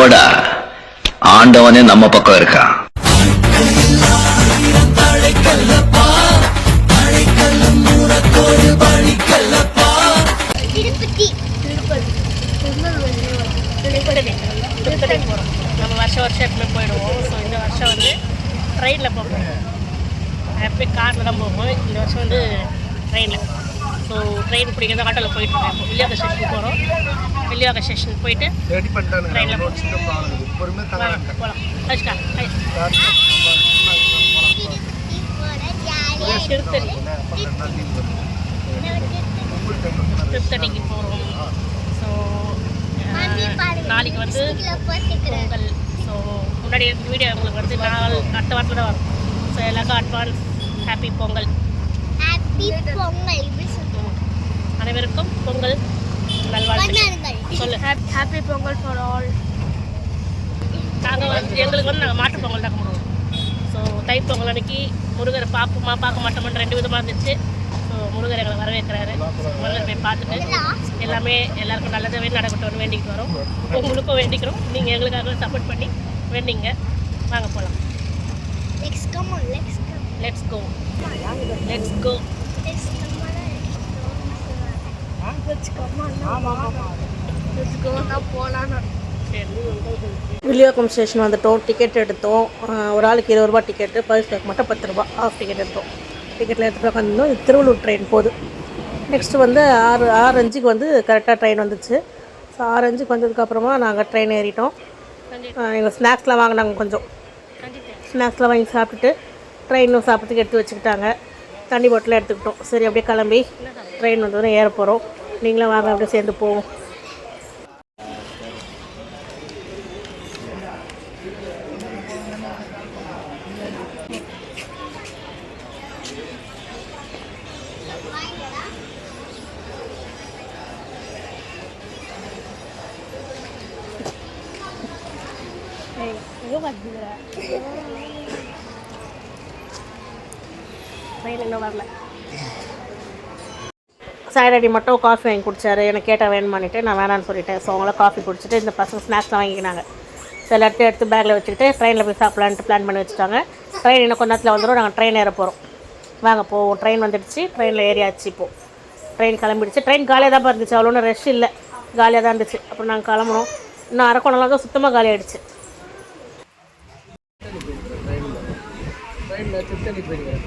போடா ஆண்டவனே நம்ம பக்கம் இருக்கான் திருப்பதி திருப்பதி திருப்பதி நம்ம வருஷம் வருஷம் எப்பவுமே போயிடுவோம். ஸோ இந்த வருஷம் வந்து ட்ரெயினில் போகிறோம் எப்பயும் காரில் தான் போவோம். இந்த வருஷம் வந்து ட்ரெயினில் ஸோ ட்ரெயின் பிடிக்கிறது ஆட்டோவில் போயிட்டு இருக்கோம். இப்போ வில்லியாக ஸ்டேஷன் போயிட்டு ரெடி பண்ணிட்டானுங்க. ட்ரெயினில் போகலாம் ஜாலியா திருத்தணி திருத்தணிக்கு போகிறோம் ஸோ நாளைக்கு வந்து பொங்கல். ஸோ முன்னாடி வீடியோ உங்களுக்கு வந்து நாள் அடுத்த வாரத்தில் தான் வரும். ஸோ எல்லாருக்கும் அட்வான்ஸ் ஹாப்பி பொங்கல். ஹாப்பி அனைவருக்கும் பொங்கல். நல்வாழ்த்துக்கள். ஹாப்பி பொங்கல் ஃபார் ஆல் நாங்கள் வந்து எங்களுக்கு வந்து நாங்கள் மாட்டு பொங்கல் தான் கும்பிடுவோம். ஸோ தைப்பொங்கல் அன்னைக்கு முருகரை பார்ப்போமா பார்க்க மாட்டோமான்னு ரெண்டு விதமாக இருந்துச்சு. ஸோ முருகர் எங்களை வரவேற்கிறாரு. முருகர் போய் பார்த்துட்டு எல்லாமே எல்லாருக்கும் நல்லதாகவே நடக்கட்டும்னு வேண்டிக்கிட்டு வரோம். உங்களுக்கும் வேண்டிக்கிறோம். நீங்கள் எங்களுக்காக சப்போர்ட் பண்ணி வேண்டிங்க. வாங்க போகலாம் let's go let's go let's go Villivakkam station வந்துட்டோம் டிக்கெட் எடுத்தோம். ஒரு ஆளுக்கு இருபது ரூபா டிக்கெட்டு பர்ஸ் பேக் மட்டும் பத்து ரூபா ஆஃப் டிக்கெட் எடுத்தோம். டிக்கெட்டில் எடுத்துகிட்டு உட்காந்துருந்தோம் இது திருவள்ளூர் ட்ரெயின் போகுது. நெக்ஸ்ட்டு வந்து ஆறு ஆறு அஞ்சுக்கு வந்து கரெக்டாக ட்ரெயின் வந்துச்சு. ஸோ ஆறு அஞ்சுக்கு வந்ததுக்கப்புறமா நாங்கள் ட்ரெயின் ஏறிட்டோம். எங்கள் ஸ்நாக்ஸ்லாம் வாங்கினாங்க கொஞ்சம். ஸ்நாக்ஸ்லாம் வாங்கி சாப்பிட்டுட்டு ட்ரெயினும் சாப்பிட்றதுக்கு எடுத்து வச்சுக்கிட்டாங்க. தண்ணி பாட்டிலாம் எடுத்துக்கிட்டோம். சரி அப்படியே கிளம்பி ட்ரெயின் வந்தோடனே ஏற போகிறோம் நீங்களும் வாங்க அப்படியே சேர்ந்து போவோம். இன்னும் வரல. சாயடாடி மட்டும் காஃபி வாங்கி குடிச்சாரு. எனக்கு கேட்டால் வேணுமான்னுட்டு நான் வேணான்னு சொல்லிட்டேன். ஸோ அவங்களாம் காஃபி குடிச்சிட்டு இந்த பசங்க ஸ்நாக்ஸ்லாம் வாங்கிக்கினாங்க. ஸோ எல்லாத்தையும் எடுத்து பேக்கில் வச்சுக்கிட்டு ட்ரெயினில் போய் சாப்பிட்லான்ட்டு பிளான் பண்ணி வச்சுட்டாங்க. ட்ரெயின் இன்னும் கொஞ்ச நேரத்தில் வந்துடும் நாங்கள் ட்ரெயின் ஏற போகிறோம் வாங்க போவோம். ட்ரெயின் வந்துடுச்சு. ட்ரெயினில் ஏறியாச்சு இப்போது ட்ரெயின் கிளம்பிடுச்சு. ட்ரெயின் காலியாக தான் இருந்துச்சு. அவ்வளோ ரஷ் இல்லை. காலியாக தான் இருந்துச்சு. அப்புறம் நாங்கள் கிளம்புனோம். இன்னும் அரக்கோணம்லாம் தான் சுத்தமாக காலி ஆயிடுச்சு ட்ரெயினில் திருத்தணி போயிருக்கேன்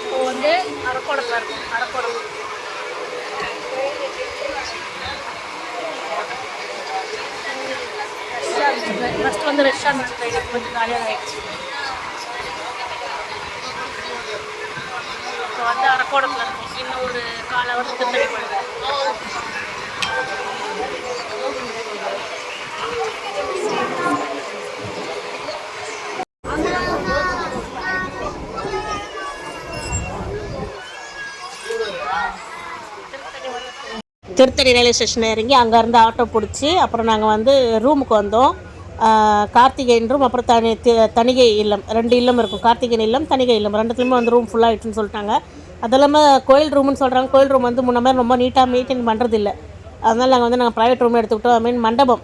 இப்போ வந்து அரக்கோணத்தில் இருக்கும் அரக்கோணம் ஃபஸ்ட் வந்து ரெஸ்டாரண்ட் இருந்துச்சு ட்ரெயின் கொஞ்சம் காலியாக ஆயிடுச்சு இப்போ வந்து அரக்கோணத்தில் இருக்கும் இன்னும் ஒரு கால அவர் திருத்தணி போயிடுது திருத்தணி ரயில்வே ஸ்டேஷன் இறங்கி அங்கேருந்து ஆட்டோ பிடிச்சி அப்புறம் நாங்கள் வந்து ரூமுக்கு வந்தோம். கார்த்திகேயன் ரூம் அப்புறம் தனி தணிகை இல்லம். ரெண்டு இல்லம் இருக்கும். கார்த்திகேயன் இல்லம் தணிகை இல்லம். ரெண்டுத்துலேயுமே வந்து ரூம் ஃபுல்லாக ஃபுல்லாகிடுச்சுன்னு சொல்லிட்டாங்க. அது இல்லாமல் கோயில் ரூம்னு சொல்கிறாங்க கோயில் ரூம் வந்து முன்ன மாதிரி ரொம்ப நீட்டாக மெயின்டைன் பண்ணுறதில்ல அதனால் நாங்கள் வந்து நாங்கள் ப்ரைவேட் ரூம் எடுத்துக்கிட்டோம். ஐ மீன் மண்டபம்.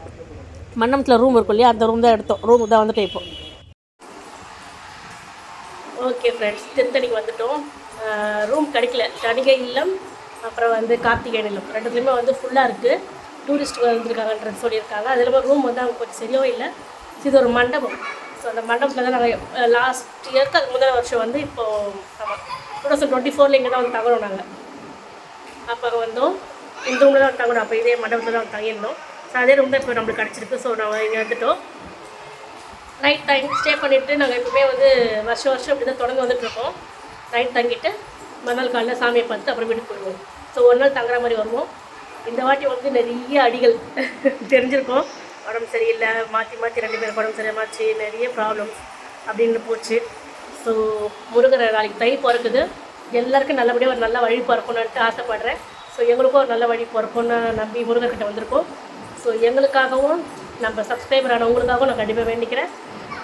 மண்டபத்தில் ரூம் இருக்கும் இல்லையா? அந்த ரூம் தான் எடுத்தோம். ரூம் தான் வந்துட்டு இப்போ. ஓகே ஃப்ரெண்ட்ஸ் திருத்தணிக்கு வந்துட்டோம். ரூம் கிடைக்கல. தணிகை இல்லம் அப்புறம் வந்து கார்த்திகேயன் இல்லம் ரெண்டுத்துலேயுமே வந்து ஃபுல்லாக இருக்குது டூரிஸ்ட் வந்திருக்காங்கன்றது சொல்லியிருக்காங்க. அது இல்லாமல் ரூம் வந்து அவங்க கொஞ்சம் சரியாகவும் இல்லை. இது ஒரு மண்டபம். ஸோ அந்த மண்டபத்தில் தான் நாங்கள் லாஸ்ட் இயர்க்கு அதுக்கு முதல் வருஷம் வந்து இப்போது ஆமாம் டூ தௌசண்ட் டுவெண்ட்டி ஃபோரில் இங்கே தான் வந்து தங்குறோம் நாங்கள் அப்போ வந்தோம். இந்த ரூமில் தான் தங்கணும் அப்போ இதே மண்டபத்தில் தான் வந்து தங்கியிருந்தோம். ஸோ அதே ரூம் தான் இப்போ நம்மளுக்கு கிடச்சிருக்கு. ஸோ நாங்கள் இங்கே வந்துட்டோம். நைட் டைம் ஸ்டே பண்ணிவிட்டு நாங்கள் எப்பவுமே வந்து வருஷம் வருஷம் இப்படி தான் தொடர்ந்து வந்துட்டுருக்கோம் நைட் தங்கிட்டு மறுநாள் காலையில் சாமியை பார்த்து அப்புறம் வீட்டுக்கு போயிடுவோம். ஸோ ஒரு நாள் தங்குற மாதிரி வருவோம். இந்த வாட்டி வந்து நிறைய அடிகள் தெரிஞ்சிருக்கோம். உடம்பு சரியில்லை மாற்றி மாற்றி ரெண்டு பேருக்கு உடம்பு சரியாமாச்சு நிறைய ப்ராப்ளம்ஸ் அப்படின்னு போச்சு. ஸோ முருகர் நாளைக்கு தை பிறக்குது. எல்லாருக்கும் நல்லபடியாக ஒரு நல்ல வழி பிறக்கணுன்ட்டு ஆசைப்படுறேன். ஸோ எங்களுக்கும் ஒரு நல்ல வழி பிறக்கும்னு நம்பி முருகர்கிட்ட வந்திருக்கோம். ஸோ எங்களுக்காகவும் நம்ம சப்ஸ்கிரைபர் ஆனவங்களுக்காகவும் நான் கண்டிப்பாக வேண்டிக்கிறேன்.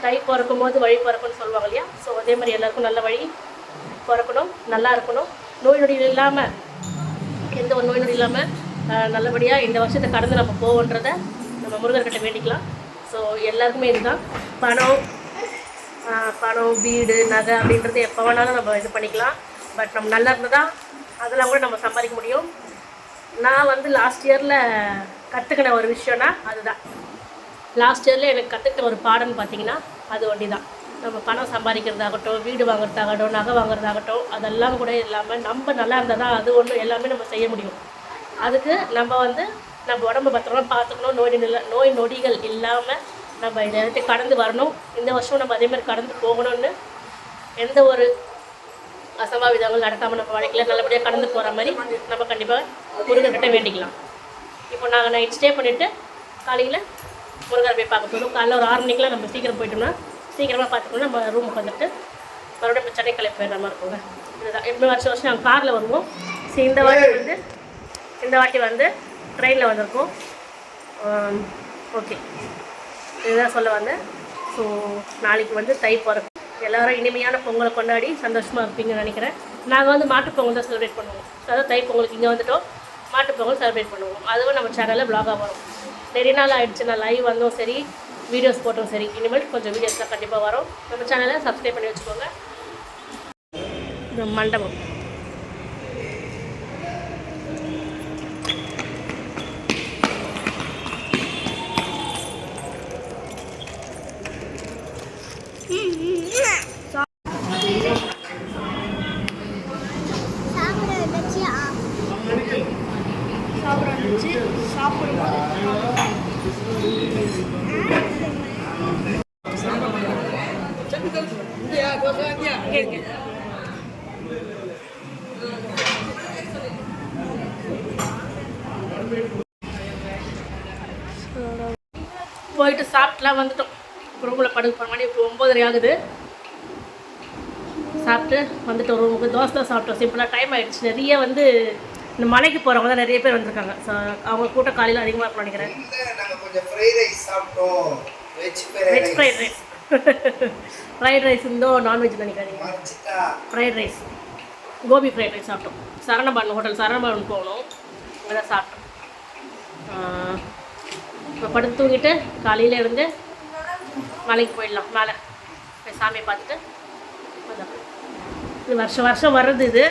தை பிறக்கும் போது வழி பிறக்கும்னு சொல்லுவாங்க இல்லையா? ஸோ அதே மாதிரி எல்லாருக்கும் நல்ல வழி. பிறக்கணும் நல்லா இருக்கணும். நோய் நொடிகள் இல்லாமல் எந்த ஒரு நோய் நொடி இல்லாமல் நல்லபடியாக இந்த வருஷத்தை கடந்து நம்ம போவோன்றதை நம்ம முருகர்கிட்ட வேண்டிக்கலாம். ஸோ எல்லாருக்குமே இதுதான். பணம் பணம் வீடு நகை அப்படின்றது எப்போ வேணாலும் நம்ம இது பண்ணிக்கலாம். பட் நம்ம நல்லா இருந்தால் அதெல்லாம் கூட நம்ம சம்பாதிக்க முடியும். நான் வந்து லாஸ்ட் இயரில் கற்றுக்கின ஒரு விஷயம்னா அதுதான். லாஸ்ட் இயரில் எனக்கு கற்றுக்கிட்ட ஒரு பாடம்னு பார்த்தீங்கன்னா அது ஒண்டி தான் நம்ம பணம் சம்பாதிக்கிறதாகட்டும் வீடு வாங்குறதாகட்டும் நகை வாங்குறதாகட்டும் அதெல்லாம் கூட இல்லாமல் நம்ம நல்லா இருந்தால் தான் அது ஒன்று எல்லாமே நம்ம செய்ய முடியும். அதுக்கு நம்ம வந்து நம்ம உடம்ப பத்திரமா பார்த்துக்கணும். நோய் நில நோய் நொடிகள் இல்லாமல் நம்ம இதை கடந்து வரணும். இந்த வருஷம் நம்ம அதே மாதிரி கடந்து போகணும்னு எந்த ஒரு அசம்பாவிதங்கள் நடத்தாமல் நம்ம வாழ்க்கையில் நல்லபடியாக கடந்து போகிற மாதிரி நம்ம கண்டிப்பாக முருகர்கிட்ட வேண்டிக்கலாம். இப்போ நாங்கள் நைட் ஸ்டே பண்ணிவிட்டு காலையில் முருகரை போய் பார்க்க போகிறோம் காலைல ஒரு ஆறு மணிக்கெலாம் நம்ம சீக்கிரம் போயிட்டோம்னா சீக்கிரமாக பார்த்துக்கணும் நம்ம ரூமுக்கு வந்துட்டு மறுபடியும் இப்போ சென்னை கிளம்பி போயிடுற மாதிரி இருக்குங்க. இதுதான். எப்பவுமே வருஷம் வருஷம் நாங்கள் காரில் வருவோம். ஸோ இந்த வாட்டி வந்து இந்த வாட்டி வந்து ட்ரெயினில் வந்திருக்கோம். ஓகே இதுதான் சொல்ல வந்தேன். ஸோ நாளைக்கு வந்து தை பிறக்கும். எல்லாரும் இனிமையான பொங்கலை கொண்டாடி சந்தோஷமாக இருப்பீங்கன்னு நினைக்கிறேன். நாங்கள் வந்து மாட்டுப் பொங்கல் தான் செலிப்ரேட் பண்ணுவோம். அதாவது தை பொங்கலுக்கு இங்கே வந்துட்டோம். மாட்டுப் பொங்கல் செலிப்ரேட் பண்ணுவோம். அதுவும் நம்ம சேனலில் ப்ளாகாக வரும். நிறைய நாள் ஆயிடுச்சு. நான் லைவ் வந்தோம். சரி வீடியோஸ் போட்டோம் சரி. இனிமேல் கொஞ்சம் வீடியோஸ்லாம் கண்டிப்பாக வரும். நம்ம சேனலை சப்ஸ்கிரைப் பண்ணி வச்சுக்கோங்க. மண்டபம். மண்டபம் சாப்பிட வச்சு சாப்பிட வச்சு சாப்பிடுவோம் கேட்க போயிட்டு சாப்பிட்டுலாம் வந்துட்டோம். ரூமில் படுக்க போன மணி இப்போ ஒம்பதரை ஆகுது. சாப்பிட்டு வந்துட்டோம் ரூமுக்கு தோசை தான் சாப்பிட்டோம். சிம்பிளாக டைம் ஆயிடுச்சு. நிறைய வந்து இந்த மலைக்கு போகிறவங்க தான் நிறைய பேர் வந்திருக்காங்க. ஸோ அவங்க கூட்டம் காலையில் அதிகமாக இருக்கும் நினைக்கிறேன். Veg fried rice fried rice இருந்தோ நான்வெஜ் நினைக்காதீங்க fried rice gobi fried rice சாப்பிட்டோம். சரணபவன் ஹோட்டல் சரணபவன் போகணும் அங்கே சாப்பிட்டோம். இப்போ படுத்து தூங்கிட்டு காலையில் இருந்து மலைக்கு போயிடலாம். மேலே போய் சாமியை பார்த்துட்டு இது வருஷம் வருஷம் வர்றது இது.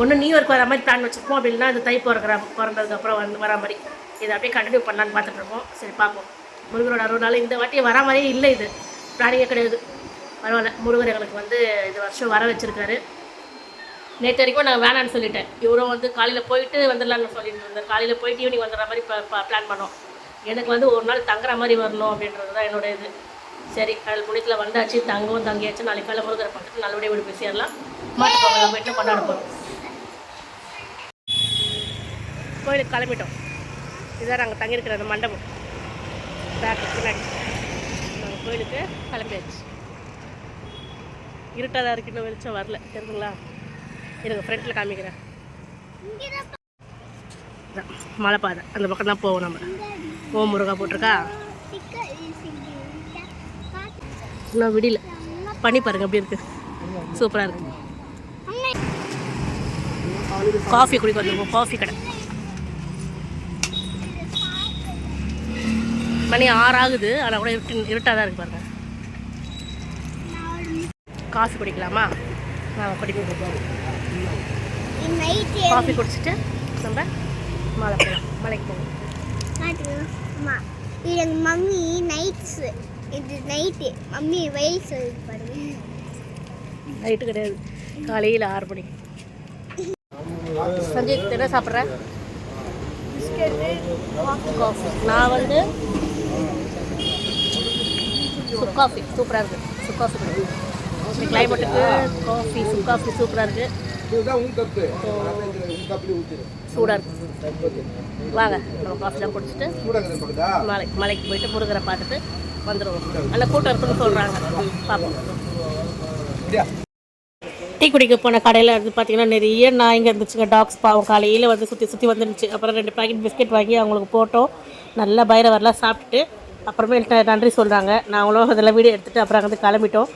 ஒன்று நியூ இயர்க்கு வர மாதிரி பிளான் வச்சுருப்போம். அப்படின்னா இல்லைன்னா தை பிறக்கிற பிறந்ததுக்கப்புறம் வந்து வர மாதிரி. இதை அப்படியே கண்டினியூ பண்ணலான்னு பார்த்துட்டுருக்கோம் சரி பார்ப்போம். முருகரோட நாள் இந்த வாட்டி வர மாதிரியே இல்லை இது. பிளானிங்கே கிடையாது. பரவாயில்ல. முருகர் எங்களுக்கு வந்து இது வருஷம் வர வச்சுருக்காரு. நேற்று வரைக்கும் நான் வேணான்னு சொல்லிட்டேன். இவரும் வந்து காலையில் போயிட்டு வந்துடலான்னு சொல்லிட்டு இருந்தார். காலையில் போயிட்டு ஈவினிங் வந்துடுற மாதிரி இப்போ பிளான் பண்ணோம். எனக்கு வந்து ஒரு நாள் தங்குற மாதிரி வரணும் அப்படின்றது தான் என்னோட இது. சரி கடல் புனியத்தில் வந்தாச்சு தங்கவும் தங்கியாச்சு. நாளைக்கு காலை முருகரை பார்த்துட்டு நல்லபடியாக வீடு பேசிடலாம் சேரலாம். மாட்டு பொங்கல் போயிட்டு கொண்டாட போகிறோம் கோயிலுக்கு கிளம்பிட்டோம். இதுதான் நாங்கள் தங்கியிருக்கிற அந்த மண்டபம். பேக் பின்னாடி. நாங்கள் கோயிலுக்கு கிளம்பியாச்சு. இருட்டாக தான் இருக்கு இன்னும் வெளிச்சம் வரல. தெரியுங்களா எனக்கு ஃப்ரண்ட்டில் காமிக்கிறேன். மலைப்பாதை. அந்த பக்கம் தான் போவோம் நம்ம. ஓம் முருகா போட்டிருக்கா? இன்னும் விடியல. பண்ணி பாருங்க எப்படி இருக்கு. சூப்பராக இருக்கு. காஃபி குடிக்க வந்துருக்கோம் காஃபி கடை. மணி ஆறு ஆகுது ஆனால் கூட இருட்டு இருட்டாக தான் இருக்கு பாருங்க. காஃபி குடிக்கலாமா? நான் குடிக்க காஃபி குடிச்சிட்டு நம்ம மலை போகலாம். மலைக்கு போவோம் இது எங்கள் மம்மி நைட்ஸ் இது நைட்டு மம்மி வெயில் சொல்லி பாருங்க நைட்டு கிடையாது காலையில் ஆறு மணிக்கு சஞ்சய் என்ன சாப்பிட்ற காஃபி நான் வந்து சுக்காஃபி சூப்பராக இருக்குது சுக்காஃபி இந்த கிளைமேட்டுக்கு காஃபி சுக்காஃபி சூப்பராக இருக்குது சூடாக இருக்கும் வாங்க நம்ம காஃபிலாம் குடிச்சிட்டு மலைக்கு மலைக்கு போயிட்டு முருகரை பார்த்துட்டு வந்துடுவோம் நல்ல கூட்டம் இருக்குன்னு சொல்கிறாங்க பார்ப்போம். டீ குடிக்க போன கடையில் வந்து பார்த்தீங்கன்னா நிறைய நாய்ங்க இருந்துச்சுங்க. டாக்ஸ் பாவம் காலையில் வந்து சுற்றி சுற்றி வந்துருந்துச்சு. அப்புறம் ரெண்டு பேக்கெட் பிஸ்கெட் வாங்கி அவங்களுக்கு போட்டோம். நல்லா பயிரவரெலாம் சாப்பிட்டுட்டு. அப்புறமே நன்றி சொல்கிறாங்க நாங்களும் அதெல்லாம் வீடியோ எடுத்துகிட்டு அப்புறம் வந்து கிளம்பிட்டோம்.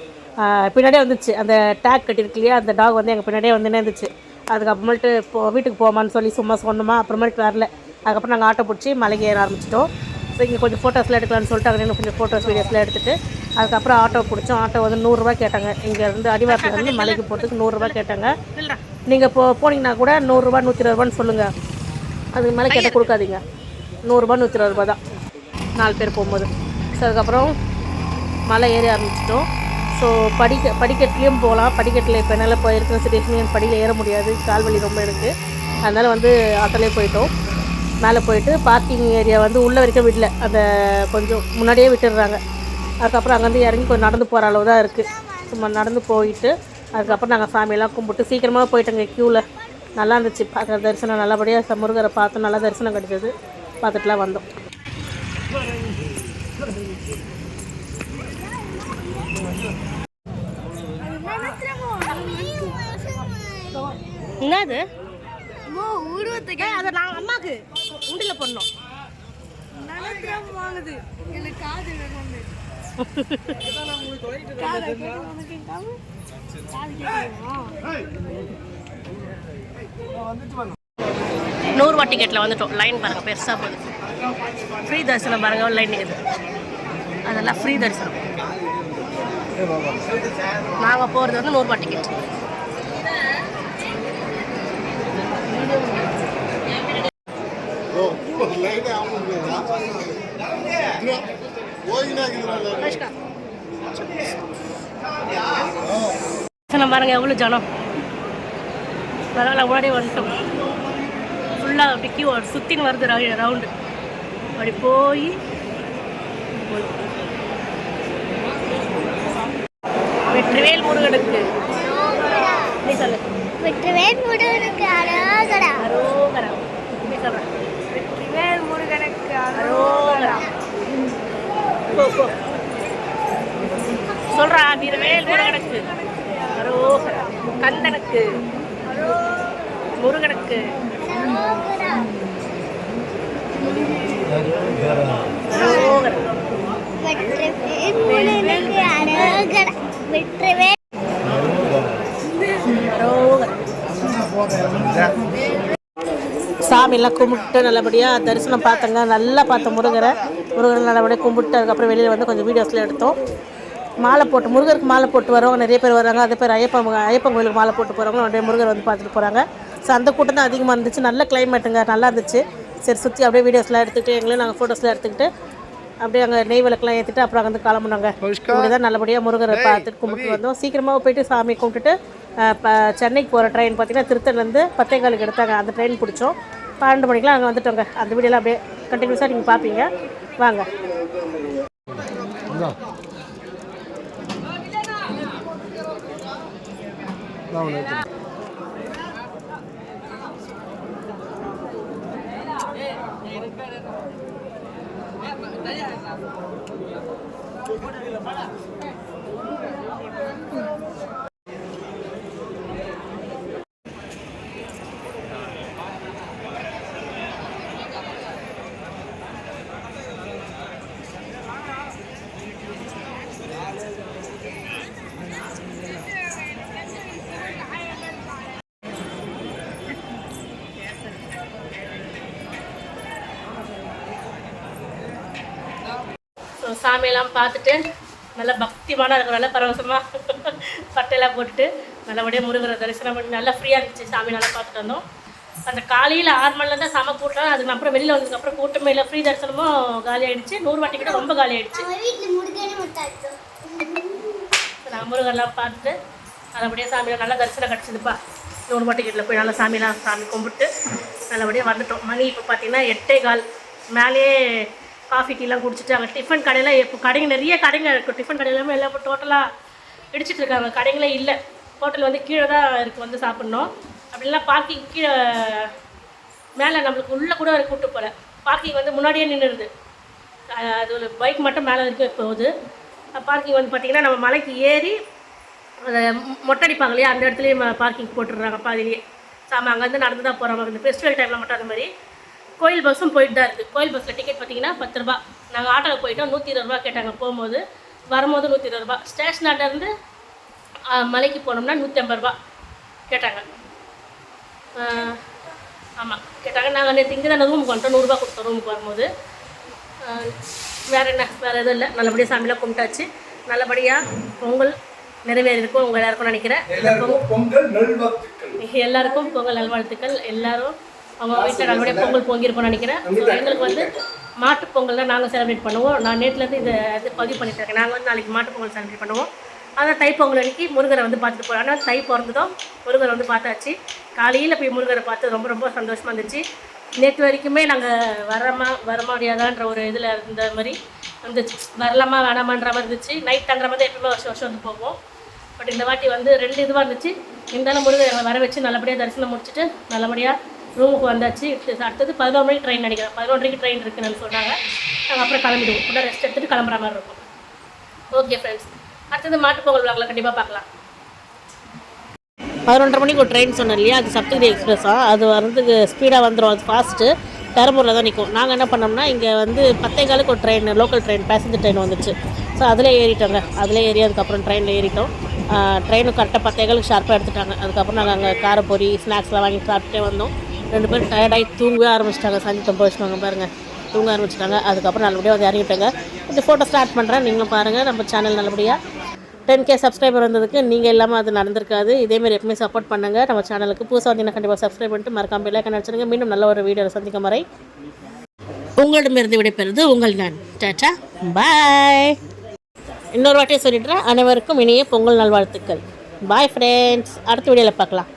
பின்னாடியே வந்துச்சு. அந்த டேக் கட்டியிருக்கு இல்லையா? அந்த டாக் வந்து எங்கள் பின்னாடியே வந்துன்னே இருந்துச்சு அதுக்கப்புறமேட்டு போ வீட்டுக்கு போமான்னு சொல்லி சும்மா சொன்னோமா அப்புறமேட்டு வரல. அதுக்கப்புறம் நாங்கள் ஆட்டோ பிடிச்சி மலைக்கு ஏற ஆரம்பிச்சிட்டோம். ஸோ இங்கே கொஞ்சம் ஃபோட்டோஸ்லாம் எடுக்கலாம்னு சொல்லிட்டு அங்கே கொஞ்சம் ஃபோட்டோஸ் வீடியோஸ்லாம் எடுத்துட்டு அதுக்கப்புறம் ஆட்டோ பிடிச்சோம். ஆட்டோ வந்து நூறுரூவா கேட்டாங்க. இங்கேருந்து அடிவாரத்துலேருந்து மலைக்கு போகிறதுக்கு நூறுரூவா கேட்டாங்க. நீங்கள் போ போனீங்கன்னா கூட நூறுரூவா நூற்றி இருபது ரூபான்னு சொல்லுங்கள் அதுக்கு மேலே கேட்டால் கொடுக்காதீங்க. நூறுரூபா நூற்றி இருபது ரூபா தான். நாலு பேர் போகும்போது. ஸோ அதுக்கப்புறம் மலை ஏறி ஆரம்பிச்சிட்டோம். ஸோ படிக்க படிக்கட்டுலேயும் போகலாம் படிக்கட்டில் இப்போ என்னால் இப்போ இருக்கிற சுச்சுவேஷன் படியில் ஏற முடியாது. கால் வலி ரொம்ப எனக்கு. அதனால் வந்து ஆட்டோலே போயிட்டோம். மேலே போயிட்டு பார்க்கிங் ஏரியா வந்து உள்ளே வரைக்கும் விடல. அந்த கொஞ்சம் முன்னாடியே விட்டுடுறாங்க. அதுக்கப்புறம் அங்கேருந்து இறங்கி கொஞ்சம் நடந்து போகிற அளவு தான் இருக்குது சும்மா நடந்து போயிட்டு அதுக்கப்புறம் நாங்கள் சாமியெல்லாம் கும்பிட்டு சீக்கிரமாக போயிட்டோங்க க்யூவில் நல்லா இருந்துச்சு. பார்க்குற தரிசனம் நல்லபடியாக முருகரை பார்த்து நல்லா தரிசனம் கிடைச்சது. பார்த்துட்டுலாம் வந்தோம். என்னது? உருவத்துக்கு. அதை நான் அம்மாவுக்கு உண்டியில் பண்ணோம் வாங்குது. எனக்கு காது வேணும் நூறுரூவா டிக்கெட்டில் வந்துட்டோம். லைன் பாருங்கள் பெருசாக போகுது. ஃப்ரீ தரிசனம் பாருங்கள் லைன் நிற்குது அதெல்லாம் ஃப்ரீ தரிசனம். நாங்கள் போகிறது வந்து நூறுரூவா டிக்கெட் பாருங்க எவ்வளோ ஜனம்? பரவாயில்ல ஓடி வந்துட்டோம். ஃபுல்லாக அப்படி கியூ சுற்றின்னு வருது ரவுண்டு அப்படி போய். வெற்றிவேல் முருகனுக்கு. வெற்றிவேல் முருகனுக்கு அரோகரா. அரோகரா. வெற்றிவேல் முருகனுக்கு அரோகரா. சொல்றா வீரவேல் முருகனுக்கு. அரோகரா. கந்தனுக்கு. முருகனுக்கு. அரோகரா. வெற்றிவேல் முருகனுக்கு அரோகரா. வெற்றிவேல் அரோகரா சாமியெல்லாம் கும்பிட்டு நல்லபடியாக தரிசனம் பார்த்தங்க. நல்லா பார்த்தோம் முருகரை. முருகரை நல்லபடியாக கும்பிட்டு அதுக்கப்புறம் வெளியில் வந்து கொஞ்சம் வீடியோஸ்லாம் எடுத்தோம். மாலை போட்டு முருகருக்கு மாலை போட்டு வரவங்க நிறைய பேர் வராங்க அதே பேர் ஐயப்பன் ஐயப்பன் கோயிலுக்கு மாலை போட்டு போகிறவங்க நிறைய முருகர் வந்து பார்த்துட்டு போகிறாங்க ஸோ அந்த கூட்டம் தான் அதிகமாக இருந்துச்சு. நல்ல கிளைமேட்டுங்க நல்லா இருந்துச்சு. சரி சுற்றி அப்படியே வீடியோஸ்லாம் எடுத்துக்கிட்டு எங்களையும் நாங்கள் ஃபோட்டோஸ்லாம் எடுத்துக்கிட்டு அப்படியே அங்கே நெய் விளக்கெல்லாம் ஏற்றிட்டு அப்புறம் அங்கே வந்து கிளம்புனாங்க. இப்படி தான் நல்லபடியாக முருகரை பார்த்துட்டு கும்பிட்டு வந்தோம். சீக்கிரமாக போயிட்டு சாமி கும்பிட்டுட்டு இப்போ சென்னைக்கு போகிற ட்ரெயின் பார்த்திங்கன்னா திருத்தணிலேருந்து பத்தே காலுக்கு எடுத்தாங்க. அந்த ட்ரெயின் பிடிச்சோம். பன்னெண்டு மணிக்கெலாம் அங்கே வந்துட்டோங்க. அந்த வீடியோலாம் அப்படியே கண்டினியூஸாக நீங்கள் பார்ப்பீங்க வாங்க. சாமியெல்லாம் பார்த்துட்டு நல்லா பக்திமான இருக்கும் நல்லா பரவசமாக பட்டையெல்லாம் போட்டுட்டு நல்லபடியாக முருகரை தரிசனம் பண்ணி நல்லா ஃப்ரீயாக இருந்துச்சு. சாமி நல்லா பார்த்துட்டு வந்தோம். அந்த காலையில் ஆறு மணில தான் செம கூட்டம் அதுக்கு அப்புறம் வெளியில் வந்ததுக்கப்புறம் கூட்டமே இல்லை. ஃப்ரீ தரிசனமும் காலி ஆயிடுச்சு. நூறுரூவா டிக்கெட் ரொம்ப காலி முத்தாச்சு நாங்கள் முருகர்லாம் பார்த்துட்டு நல்லபடியாக சாமியில் நல்லா தரிசனம் கிடச்சிதுப்பா. நூறு டிக்கெட்டில் போய் நல்லா சாமியெல்லாம் சாமி கும்பிட்டு நல்லபடியாக வந்துட்டோம். மணி இப்போ பார்த்தீங்கன்னா எட்டே கால் மேலேயே காஃபி டீலாம் குடிச்சிட்டு அங்கே டிஃபன் கடையில் இப்போ கடைங்க நிறைய கடைங்க இருக்குது டிஃபன் கடையிலாமல் எல்லாம் இப்போ டோட்டலாக இடிச்சிட்டு இருக்காங்க. கடைங்களே இல்லை. ஹோட்டல் வந்து கீழே தான் இருக்கு வந்து சாப்பிட்ணும். அப்படிலாம் பார்க்கிங் கீழே மேலே நம்மளுக்கு உள்ளே கூட கூப்பிட்டு போகல பார்க்கிங் வந்து முன்னாடியே நின்றுடுது அது ஒரு பைக் மட்டும் மேலே வரைக்கும் போகுது. பார்க்கிங் வந்து பார்த்திங்கன்னா நம்ம மலைக்கு ஏறி அதை மொட்டடிப்பாங்க மொட்டை அடிப்பாங்க இல்லையா அந்த இடத்துலையும் பார்க்கிங் போட்டுடுறாங்க. பாதிலேயே சாமி அங்கேருந்து நடந்து தான் போகிறோம் இந்த ஃபெஸ்டிவல் டைமில் மட்டும் அந்த மாதிரி. கோயில் பஸ்ஸும் போயிட்டு தான் இருக்குது கோயில் பஸ்ஸில் டிக்கெட் பார்த்தீங்கன்னா பத்து ரூபா. நாங்கள் ஆட்டோவில் போயிட்டோம் நூற்றி இருபது ரூபா கேட்டாங்க. போகும்போது வரும்போது நூற்றி இருபது ரூபா. ஸ்டேஷனாண்டேருந்து மலைக்கு போனோம்னா நூற்றி ஐம்பது ரூபா கேட்டாங்க. ஆமாம் கேட்டாங்க. நாங்கள் நேற்று இங்கே தானே ரூமுக்கு வந்துட்டோம். நூறுரூபா கொடுத்தோம் ரூமுக்கு வரும்போது. வேற என்ன? வேறு எதுவும் இல்லை. நல்லபடியாக சாமியெல்லாம் கும்பிட்டாச்சு. நல்லபடியாக பொங்கல் நிறைவேறி இருக்கும் உங்கள் எல்லாருக்கும் நினைக்கிறேன். எல்லாருக்கும் பொங்கல் நல்வாழ்த்துக்கள். எல்லாருக்கும் பொங்கல் நல்வாழ்த்துக்கள். எல்லாரும் அவங்க வீட்டில் நல்லபடியாக பொங்கல் பொங்கியிருக்கும்னு நினைக்கிறேன். எங்களுக்கு வந்து மாட்டுப் பொங்கல் தான் நாங்கள் செலிப்ரேட் பண்ணுவோம். நான் நேற்றுலேருந்து இதை இது பதிவு பண்ணிட்டு இருக்கேன். நாங்கள் வந்து நாளைக்கு மாட்டுப் பொங்கல் செலிப்ரேட் பண்ணுவோம். அதான் தைப்பொங்கல் அன்னைக்கு முருகரை வந்து பார்த்துட்டு போகிறோம் ஆனால் தை பிறந்ததும் முருகரை வந்து பார்த்தாச்சு. காலையில் போய் முருகரை பார்த்து ரொம்ப ரொம்ப சந்தோஷமாக இருந்துச்சு. நேற்று வரைக்குமே நாங்கள் வரமா வர முடியாதான்ற ஒரு இதில் இருந்த மாதிரி வந்துச்சு வரலாமா வேணாமான்ற மாதிரி இருந்துச்சு. நைட் தங்குற மாதிரி எப்பவுமே வருஷம் வருஷம் வந்து போவோம். பட் இந்த வாட்டி வந்து ரெண்டு இதுவாக இருந்துச்சு. இருந்தாலும் முருகர் எங்களை வர வச்சு நல்லபடியாக தரிசனம் முடிச்சுட்டு நல்லபடியாக ரூமுக்கு வந்தாச்சு. அடுத்தது பதினோரு மணிக்கு ட்ரெயின் நினைக்கிறேன் பதினொன்றரைக்கு ட்ரெயின் இருக்குன்னு சொன்னாங்க நாங்கள் அப்புறம் கிளம்பிடுவோம். கூட ரெஸ்ட் எடுத்துட்டு கிளம்புற மாதிரி இருக்கும். ஓகே ஃப்ரெண்ட்ஸ் அடுத்தது மாட்டுப்பொங்கல் விழாவில் கண்டிப்பாக பார்க்கலாம். பதினொன்றரை மணிக்கு ஒரு ட்ரெயின் சொன்னேன் இல்லையா? அது சப்தகிரி எக்ஸ்பிரஸா அது வரதுக்கு ஸ்பீடாக வந்துடும் அது ஃபாஸ்ட்டு பெரம்பூரில் தான் நிற்கும் நாங்கள் என்ன பண்ணோம்னா இங்கே வந்து பத்தே காலுக்கு ஒரு train local train passenger train வந்துச்சு. ஸோ அதில் ஏறிட்டோங்க. அதில் ஏறி அதுக்கப்புறம் ட்ரெயினில் ஏறிட்டோம். ட்ரெயினும் கரெக்டாக பத்தே காலுக்கு ஷார்ப்பாக எடுத்துட்டாங்க. அதுக்கப்புறம் நாங்கள் அங்கே காரப்பொரி ஸ்நாக்ஸ்லாம் வாங்கி சாப்பிட்டே வந்தோம். ரெண்டு பேரும் டயர்டாகி தூங்கவே ஆரம்பிச்சிட்டாங்க. சாஞ்சி தொம்ப வச்சுட்டாங்க பாருங்கள் தூங்க ஆரம்பிச்சிட்டாங்க. அதுக்கப்புறம் நல்லபடியாக வந்து இறங்கிட்டாங்க. இந்த ஃபோட்டோ ஸ்டார்ட் பண்ணுறேன் நீங்களும் பாருங்கள் நம்ம சேனல் நல்லபடியாக டென் கே சப்ஸ்கிரைபர் வந்ததுக்கு நீங்கள் இல்லாமல் அது நடந்திருக்காது. இதேமாரி எப்பவுமே சப்போர்ட் பண்ணுங்கள் நம்ம சேனலுக்கு புதுசாக வந்தீங்கன்னா கண்டிப்பாக சப்ஸ்கிரைப் பண்ணிட்டு மறக்காம பெல்லைக்கன் அடிச்சிருங்க மீண்டும் நல்ல ஒரு வீடியோவில் சந்திக்கும் வரை உங்களிடமிருந்து விடைபெறுது உங்கள் நான். டாட்டா. பாய் இன்னொரு வாட்டியை சொல்லிடுறேன். அனைவருக்கும் இனிய பொங்கல் நல்வாழ்த்துக்கள். பாய் ஃப்ரெண்ட்ஸ் அடுத்த வீடியோவில் பார்க்கலாம்.